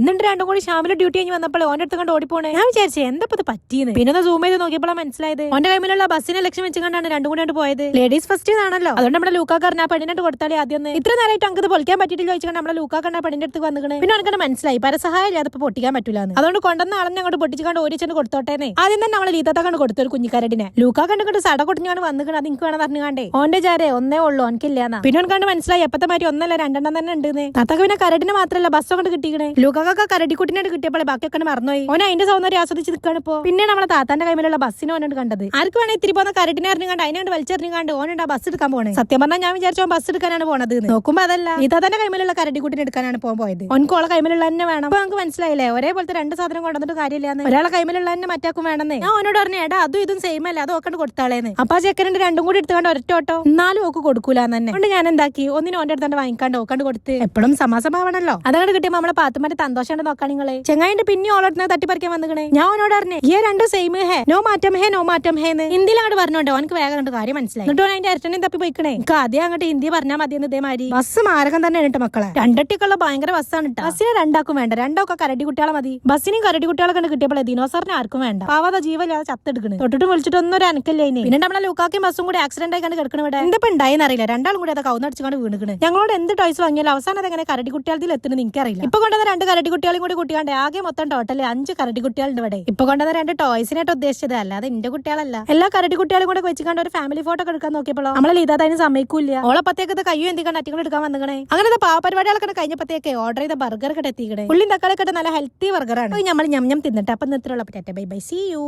എന്നിട്ട് രണ്ടും കൂടി ഷാമിലെ ഡ്യൂട്ടി കഴിഞ്ഞ് വന്നപ്പോൾ ഓന്റെ അടുത്ത് കണ്ട് ഓടിപ്പോണേ. ഞാൻ വിചാരിച്ചു എന്താ ഇത് പറ്റിയെന്ന്? പിന്നെ ഒന്ന് സൂം ചെയ്ത് നോക്കിയപ്പോഴാണ് മനസ്സിലായത്. ഓന്റെ കൈമിലുള്ള ബസ്സിനെ ലക്ഷ്യം വെച്ച് കണ്ടാണ് രണ്ടും കൂടി പോയത്. ലേഡീസ് ഫസ്റ്റ് ആണല്ലോ അതുകൊണ്ട് നമ്മുടെ ലൂക്കാക്കാരൻ ആ പെണ്ണിനോട് കൊടുത്താലേ ആദ്യം. ഇത്ര നേരമായിട്ട് അങ്ങ് പൊളിക്കാൻ പറ്റിയിട്ടില്ല ചോദിച്ചാൽ നമ്മുടെ ലൂക്കാക്കാരൻ ആ പെണ്ണിന്റെ അടുത്ത് വന്നു പിന്നെ അവനക്ക് മനസ്സിലായി പരസഹായം ഇല്ലാതെ ഇപ്പൊ പൊട്ടിക്കാൻ പറ്റില്ല അതുകൊണ്ട് കൊണ്ടുവന്ന ആളെ അങ്ങോട്ട് പൊട്ടിച്ചുകൊണ്ട് ഓടിച്ചെന്ന് കൊടുത്തോട്ടേനെ ആദ്യം തന്നെ നമ്മളെ ലീതാത്താക്കാണ് കൊടുത്തു ഒരു കുഞ്ഞിക്കാരടിനെ. ലൂക്കാ കണ്ടുകൊണ്ട് സട കൊട്ടിഞ്ഞാണ് വന്നിക്കണത് അത് എനിക്ക് വേണം പറഞ്ഞാണ്ടേ ഓന്റെ ചാരെ ഒന്നേ ഉള്ളൂ ഓനക്കില്ലാന്നാ. പിന്നെ കണ്ട് മനസ്സിലായി എപ്പത്തെ മാറ്റി ഒന്നല്ല രണ്ടെണ്ണം തന്നെ ഉണ്ട് താത്തക്ക് പിന്നെ കരടിനെ മാത്രല്ല ബസ് കൊണ്ട് കിട്ടിക്കണേ. ലൂക്കാക്ക കരടിക്കുട്ടിനായിട്ട് കിട്ടിയപ്പോൾ ബാക്കിയൊക്കെ മറന്നുപോയി. ഓൻ അതിന്റെ സൗന്ദര്യം ആസ്വദിച്ച് നിൽക്കാണ് ഇപ്പോ. പിന്നെ നമ്മളെ താത്താന്റെ കൈമിലുള്ള ബസ്സിനെ ഓനോട് കണ്ടത്. ആർക്ക് വേണേ ഇത്തിരി പോകുന്ന കരടിനെ അറിഞ്ഞാണ്ട് അതിനോട് വലിച്ചെറിഞ്ഞുകൊണ്ട് ഓനുണ്ട് ആ ബസ് എടുക്കാൻ പോണേ. സത്യം പറഞ്ഞാൽ ഞാൻ വിചാരിച്ചു ബസ് എടുക്കാനാണ് പോണത്. നോക്കുമ്പോ അതല്ല. ഈ താത്താന്റെ കൈമിലുള്ള കരടിക്കുട്ടിനെ എടുക്കാനാണ് പോകാൻ പോയത്. ഓൻകോളെ കൈമിലുള്ള തന്നെ വേണം. അപ്പൊ നമുക്ക് മനസ്സിലായില്ലേ? ഒരേപോലത്തെ രണ്ട് സാധനം കൊണ്ടുവന്നിട്ട് കാര്യമില്ലാന്ന് ഒരാളെ കൈമിലുള്ള തന്നെ മറ്റാക്കും വേണമെന്നേ. ഞാൻ ഓനോട് പറഞ്ഞു എടാ അതും ഇതും സെയിം അല്ല? അത് ഒക്കെ കൊടുത്താളേന്ന്. അപ്പൊ ആ ചെക്കനുണ്ട് രണ്ടും കൂടി എടുത്തുകൊണ്ട് ഒരൊറ്റ ഓട്ടോ. എന്നാലും ഓക്ക് കൊടുക്കൂല തന്നെ. ഞാൻ എന്താക്കി? ഒന്നിനും ഓന്റെ അടുത്താണ്ട് വാങ്ങിക്കാണ്ട് ഓക്കാണ്ട് കൊടുത്ത്. എപ്പോഴും സമാസമാവണല്ലോ അതങ്ങോട്ട് കിട്ടിയപ്പോ നമ്മളെ പാത്തുമാരെ പാത്തുമാരുടെ സന്തോഷം നോക്കാൻ നിങ്ങളെ. ചെങ്ങായിന്റെ പിന്നെ ഓളടുത്ത് തട്ടിപ്പറിക്കാൻ വന്നിക്കണേ. ഞാൻ അവനോട് പറഞ്ഞു ഈ രണ്ടും സെയിം ഹേ നോ മാറ്റം ഹേ നോ മാറ്റം ഹേ എന്ന്. ഹിന്ദിയിലാണ് പറഞ്ഞോണ്ട് അവനക്ക് വേഗം കണ്ടു കാര്യം മനസ്സിലായി. എന്നിട്ട് അതിന്റെ അരട്ടനെ തപ്പി പോയിക്കണേ. എനിക്ക് ആദ്യം അങ്ങോട്ട് ഹിന്ദി പറഞ്ഞാൽ മതി എന്ന് ഇതേമാതിരി. ബസ് മാരകം തന്നെ കേട്ടോ മക്കളെ. രണ്ടട്ടിക്കുള്ള ഭയങ്കര ബസ്സാണ് കേട്ടോ ബസ്സിനെ രണ്ടാക്കും വേണ്ട. രണ്ടൊക്കെ കരടി കുട്ടികളെ മതി. ബസ്സിനും കരടി കുട്ടികളെ കണ്ട് കിട്ടിയപ്പോൾ ദിനോസറിനെ ആർക്കും വേണ്ട. പാവാത ജീവല്ലാതെ ചത്തെടുക്കണേ. തൊട്ടിട്ട് വിളിച്ചിട്ടൊന്നും ഒരു അനക്കല്ലേ ഇനി. പിന്നെ നമ്മളെ ലൂക്കാക്കും ബസ്സും കൂടി ആക്സിഡന്റ് ആയി കണ്ട് കിടക്കണ ഇവിടെ. എന്താ ഉണ്ടായെന്ന് അറിയില്ല. രണ്ടാളും കൂടി അത് കൗന്നടിച്ചുകൊണ്ട് വീണുകണ് ഞങ്ങളോട് എന്ത് ടോയ്സ് വാങ്ങിയാലും അവസാനം അത് എങ്ങനെ കരടി കുട്ടികളത്തിൽ എത്തുന്നത് എനിക്കറിയില്ല. ഇപ്പൊ കൊണ്ടുവന്ന രണ്ട് കരടി കുട്ടികളും കൂടി കൂട്ടിയാണ്ട് ആകെ മൊത്തം ടോട്ടൽ അഞ്ച് കരടി കുട്ടികളുണ്ട് ഇവിടെ. ഇപ്പൊ കൊണ്ടുവന്ന രണ്ട് ടോയ്സിനായിട്ട് ഉദ്ദേശിച്ചത്. അല്ലാതെ എന്റെ കുട്ടികളല്ല. എല്ലാ കരടി കുട്ടികളും കൂടെ വെച്ചുകൊണ്ട് ഒരു ഫാമിലി ഫോട്ടോ എടുക്കാൻ നോക്കിയപ്പോഴോ? നമ്മളെ ലീതാ അതിന് സമ്മതിക്കൂല ഓളപ്പത്തേക്കത്തെ കയ്യോ എന്തിക്കാണ്ട് അറ്റിങ്ങൾ എടുക്കാൻ വന്നിക്കണേ? അങ്ങനെ പാവപരിപാടികളൊക്കെ കഴിഞ്ഞപ്പോഴത്തേക്ക് ഓർഡർ ചെയ്ത ബർഗർ ഒക്കെ എത്തിക്കണേ. ഉള്ളിൻ തക്കാളി നല്ല ഹെൽത്തി ബർഗറാണ് നമ്മൾ ഞം ഞം തിന്നിട്ട്. അപ്പൊ നിർത്തിയുള്ള ബൈ ബൈ സി യു